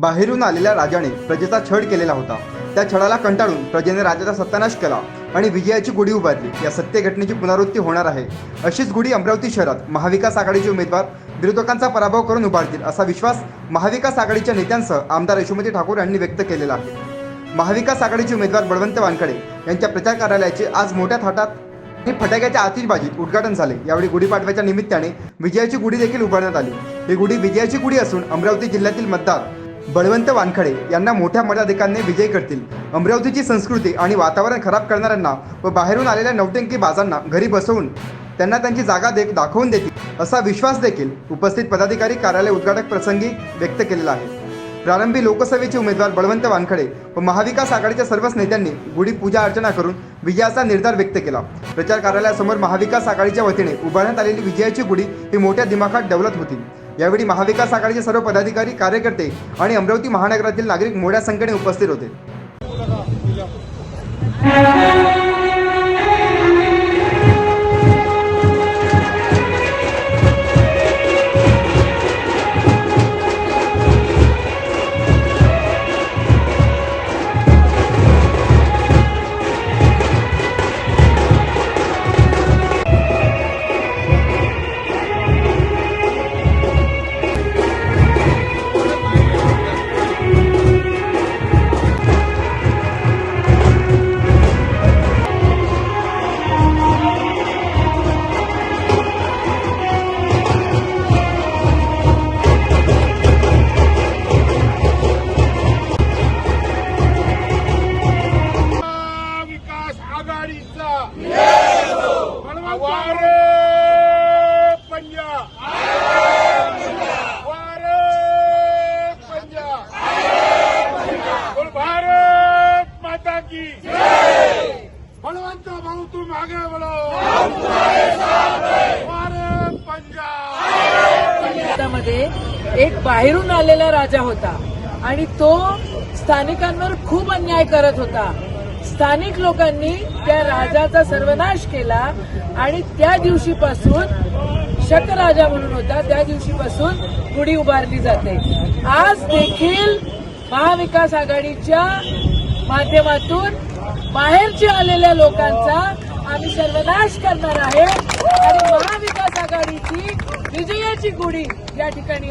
बाहेरून आलेल्या राजाने प्रजेचा छळ केलेला होता. त्या छळाला कंटाळून प्रजेने राजाचा सत्यानाश केला आणि विजयाची गुढी उभारली. या सत्य घटनेची पुनरावृत्ती होणार आहे. अशीच गुढी अमरावती शहरात महाविकास आघाडीचे उमेदवार विरोधकांचा पराभव करून उभारतील असा विश्वास महाविकास आघाडीच्या नेत्यांसह आमदार यशोमती ठाकूर यांनी व्यक्त केलेला आहे. महाविकास आघाडीचे उमेदवार बळवंत वानखडे यांच्या प्रचार कार्यालयाचे आज मोठ्या थाटात आणि फटाक्याच्या आतिषबाजीत उद्घाटन झाले. यावेळी गुढीपाडव्याच्या निमित्ताने विजयाची गुढी देखील उभारण्यात आली. ही गुढी विजयाची गुढी असून अमरावती जिल्ह्यातील मतदार बळवंत वानखडे यांना मोठ्या मताधिकांनी विजयी करतील. अमरावतीची संस्कृती आणि वातावरण खराब करणाऱ्यांना व बाहेरून आलेल्या नवटंकी बाजांना घरी बसवून त्यांना त्यांची जागा देख दाखवून देतील असा विश्वास देखील उपस्थित पदाधिकारी कार्यालय उद्घाटक प्रसंगी व्यक्त केलेला आहे. प्रारंभी लोकसभेचे उमेदवार बळवंत वानखडे व महाविकास आघाडीच्या सर्वच नेत्यांनी गुढी पूजा अर्चना करून विजयाचा निर्धार व्यक्त केला. प्रचार कार्यालयासमोर महाविकास आघाडीच्या वतीने उभारण्यात आलेली विजयाची गुढी ही मोठ्या दिमाखात डेव्हलप होती. यावेळी महाविकास आघाडीचे सर्व पदाधिकारी कार्यकर्ते आणि अमरावती महानगरातील नागरिक मोठ्या संख्येने उपस्थित होते. की बलवंत भाऊ तुम आगे बोलो पंजाबमध्ये एक बाहेरून आलेला राजा होता आणि तो स्थानिकांवर खूप अन्याय करत होता. स्थानिक लोकांनी त्या राजाचा सर्वनाश केला आणि त्या दिवशीपासून शक राजा म्हणून होता. त्या दिवशीपासून गुढी उभारली जाते. आज देखील महाविकास आघाडीच्या माध्यमातून बाहेरच्या आलेल्या लोकांचा आम्ही सर्वनाश करणार आहे. आणि महाविकास आघाडीची विजयाची गुढी या ठिकाणी